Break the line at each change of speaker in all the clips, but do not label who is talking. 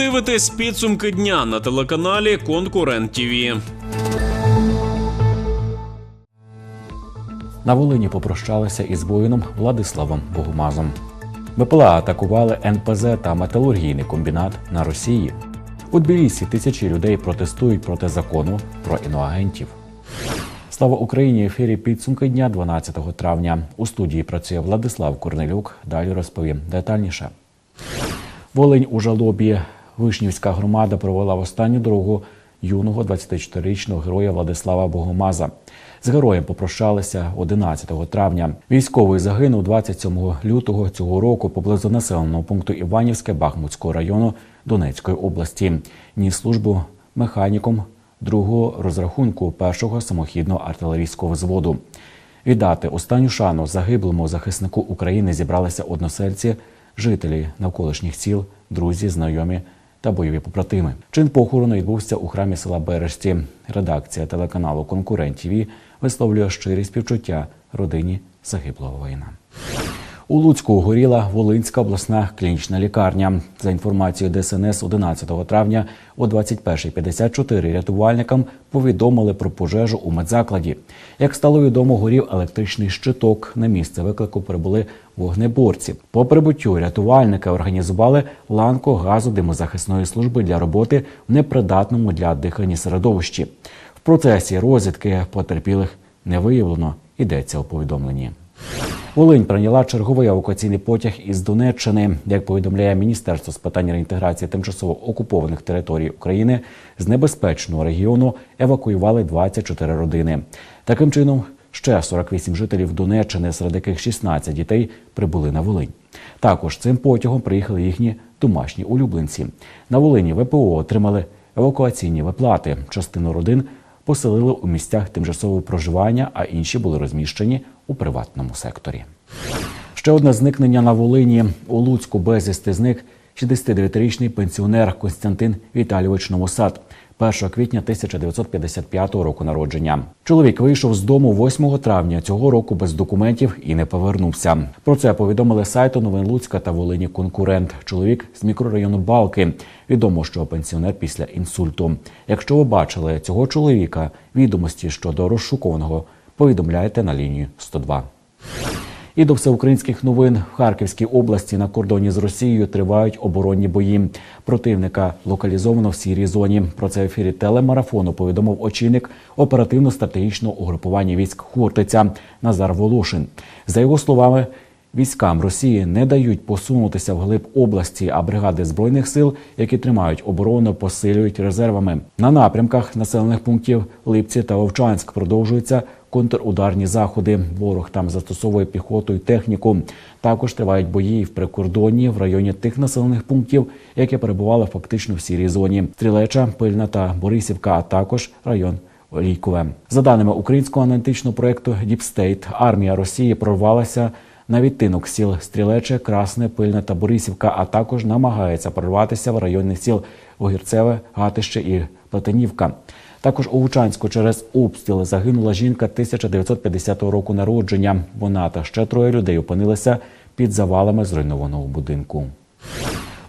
дивитесь підсумки дня на телеканалі Конкурент ТІВІ.
На Волині попрощалися із воїном Владиславом Богомазом. БПЛА атакували НПЗ та металургійний комбінат на Росії. У Тбілісі тисячі людей протестують проти закону про іноагентів. Слава Україні! Ефірі підсумки дня 12 травня. У студії працює Владислав Корнелюк. Далі розповім детальніше. Волинь у жалобі. Вишнівська громада провела в останню дорогу юного 24-річного героя Владислава Богомаза. З героєм попрощалися 11 травня. Військовий загинув 27 лютого цього року поблизу населеного пункту Іванівське Бахмутського району Донецької області. Ніс службу механіком другого розрахунку першого самохідного артилерійського взводу. Віддати останню шану загиблому захиснику України зібралися односельці, жителі навколишніх сіл, друзі, знайомі та бойові побратими. Чин похорону відбувся у храмі села Бережці. Редакція телеканалу Конкурент ТІВІ висловлює щирі співчуття родині загиблого воїна. У Луцьку горіла Волинська обласна клінічна лікарня. За інформацією ДСНС, 11 травня о 21.54 рятувальникам повідомили про пожежу у медзакладі. Як стало відомо, горів електричний щиток. На місце виклику прибули вогнеборці. По прибуттю рятувальники організували ланку газу димозахисної служби для роботи в непридатному для дихання середовищі. В процесі розвідки потерпілих не виявлено. Йдеться у повідомленні. Волинь прийняла черговий евакуаційний потяг із Донеччини. Як повідомляє Міністерство з питань реінтеграції тимчасово окупованих територій України, з небезпечного регіону евакуювали 24 родини. Таким чином, ще 48 жителів Донеччини, серед яких 16 дітей, прибули на Волинь. Також цим потягом приїхали їхні домашні улюбленці. На Волині ВПО отримали евакуаційні виплати. Частину родин поселили у місцях тимчасового проживання, а інші були розміщені у приватному секторі. Ще одне зникнення на Волині. У Луцьку безвісти зник 69-річний пенсіонер Константин Віталійович Новосад. 1 квітня 1955 року народження. Чоловік вийшов з дому 8 травня цього року без документів і не повернувся. Про це повідомили сайту новин Луцька та Волині конкурент. Чоловік з мікрорайону Балки. Відомо, що пенсіонер після інсульту. Якщо ви бачили цього чоловіка, відомості щодо розшукуваного, повідомляйте на лінію 102. І до всеукраїнських новин в Харківській області на кордоні з Росією тривають оборонні бої. Противника локалізовано в сірій зоні. Про це в ефірі телемарафону повідомив очільник оперативно-стратегічного угрупування військ Хортиця Назар Волошин. За його словами. Військам Росії не дають посунутися вглиб області, а бригади збройних сил, які тримають оборону, посилюють резервами. На напрямках населених пунктів Липці та Вовчанськ продовжуються контрударні заходи. Ворог там застосовує піхоту і техніку. Також тривають бої в прикордонні в районі тих населених пунктів, які перебували фактично в сірій зоні: Стрілеча, Пильна та Борисівка, а також район. Лійкове за даними українського аналітичного проекту Діпстейт, армія Росії прорвалася на відтинок сіл Стрілече, Красне, Пильне та Борисівка, а також намагається прорватися в районних сіл Огірцеве, Гатище і Плетенівка. Також у Лучанську через обстріли загинула жінка 1950 року народження. Вона та ще троє людей опинилися під завалами зруйнованого будинку.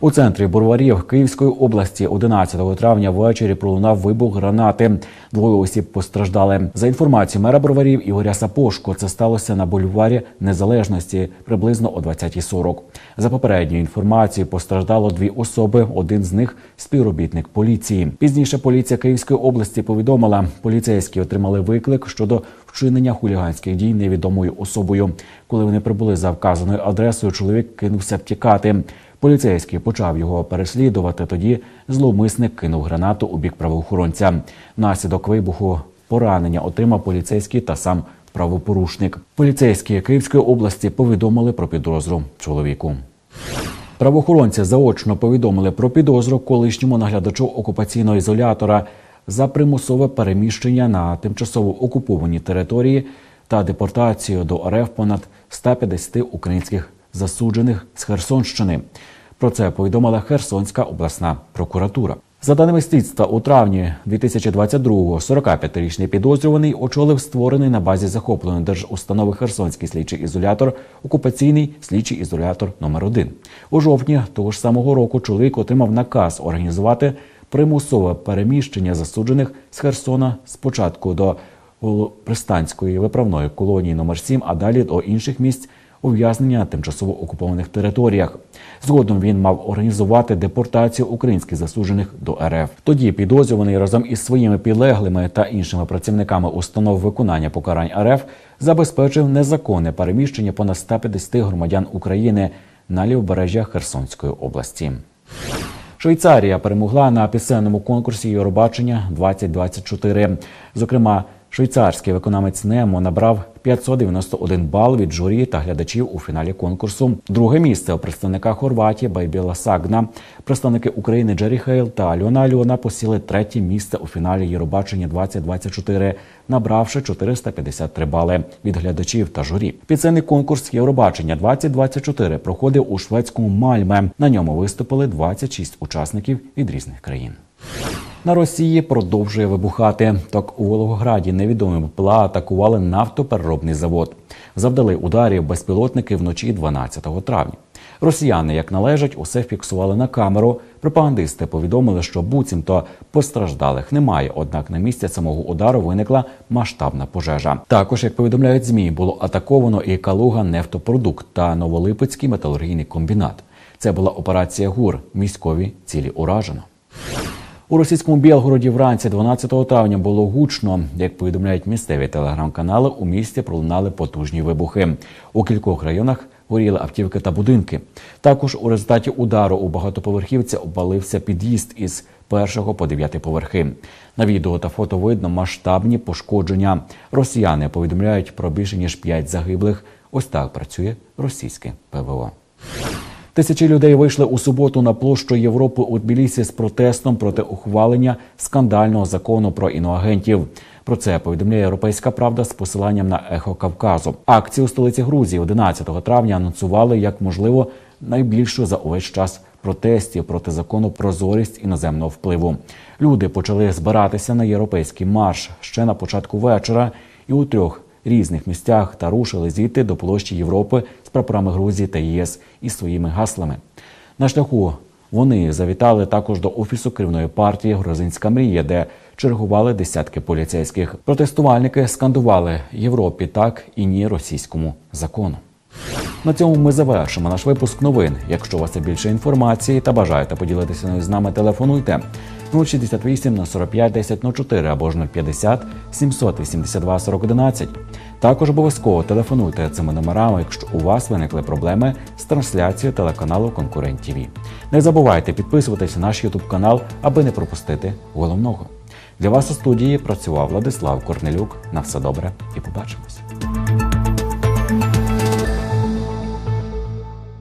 У центрі Бурварів Київської області 11 травня ввечері пролунав вибух гранати. Двоє осіб постраждали. За інформацією мера Бурварів Ігоря Сапошко, це сталося на бульварі Незалежності приблизно о 20.40. За попередньою інформацією постраждало дві особи. Один з них співробітник поліції. Пізніше поліція Київської області повідомила, поліцейські отримали виклик щодо вчинення хуліганських дій невідомою особою. Коли вони прибули за вказаною адресою, чоловік кинувся втікати. Поліцейський почав його переслідувати. Тоді зловмисник кинув гранату у бік правоохоронця. Внаслідок вибуху поранення отримав поліцейський та сам правопорушник. Поліцейські Київської області повідомили про підозру чоловіку. Правоохоронці заочно повідомили про підозру колишньому наглядачу окупаційного ізолятора за примусове переміщення на тимчасово окуповані території та депортацію до РФ понад 150 українських засуджених з Херсонщини. Про це повідомила Херсонська обласна прокуратура. За даними слідства, у травні 2022-го 45-річний підозрюваний очолив створений на базі захопленої держустанови Херсонський слідчий ізолятор, окупаційний слідчий ізолятор номер 1 У жовтні того ж самого року чоловік отримав наказ організувати примусове переміщення засуджених з Херсона спочатку до Пристанської виправної колонії номер 7 а далі до інших місць ув'язнення на тимчасово окупованих територіях. Згодом він мав організувати депортацію українських засуджених до РФ. Тоді підозрюваний разом із своїми підлеглими та іншими працівниками установ виконання покарань РФ забезпечив незаконне переміщення понад 150 громадян України на лівобережжя Херсонської області. Швейцарія перемогла на пісенному конкурсі Євробачення 2024. Зокрема, швейцарський виконавець Немо набрав 591 бал від журі та глядачів у фіналі конкурсу. Друге місце у представника Хорватії Байбіла Сагна. Представники України Джері Хейл та Альона Альона посіли третє місце у фіналі Євробачення 2024, набравши 453 бали від глядачів та журі. Пісенний конкурс Євробачення 2024 проходив у шведському Мальме. На ньому виступили 26 учасників від різних країн. На Росії продовжує вибухати. Так у Волгограді невідомі БПЛА атакували нафтопереробний завод. Завдали ударів безпілотники вночі 12 травня. Росіяни, як належать, усе фіксували на камеру. Пропагандисти повідомили, що буцімто постраждалих немає. Однак на місці самого удару виникла масштабна пожежа. Також, як повідомляють змі, було атаковано і Калуга нефтопродукт та Новолипецький металургійний комбінат. Це була операція ГУР. Міськові цілі уражено. У російському Білгороді вранці 12 травня було гучно. Як повідомляють місцеві телеграм-канали, у місті пролунали потужні вибухи. У кількох районах горіли автівки та будинки. Також у результаті удару у багатоповерхівці обвалився під'їзд із першого по дев'ятий поверхи. На відео та фото видно масштабні пошкодження. Росіяни повідомляють про більше ніж п'ять загиблих. Ось так працює російське ПВО. Тисячі людей вийшли у суботу на площу Європи у Тбілісі з протестом проти ухвалення скандального закону про іноагентів. Про це повідомляє Європейська Правда з посиланням на ехо Кавказу. Акцію у столиці Грузії 11 травня анонсували як можливо найбільшу за увесь час протестів проти закону прозорість іноземного впливу. Люди почали збиратися на європейський марш ще на початку вечора і у трьох різних місцях та рушили звідти до площі Європи з прапорами Грузії та ЄС із своїми гаслами. На шляху вони завітали також до офісу керівної партії Грузинська мрія, де чергували десятки поліцейських. Протестувальники скандували Європі так і ні російському закону. На цьому ми завершимо наш випуск новин. Якщо у вас є більше інформації та бажаєте поділитися з нами, телефонуйте 068 на 45 10 04 або ж 050 782 40 11. Також обов'язково телефонуйте цими номерами, якщо у вас виникли проблеми з трансляцією телеканалу Конкурент ТВ. Не забувайте підписуватися на наш Ютуб канал, аби не пропустити головного. Для вас у студії працював Владислав Корнелюк. На все добре і побачимось.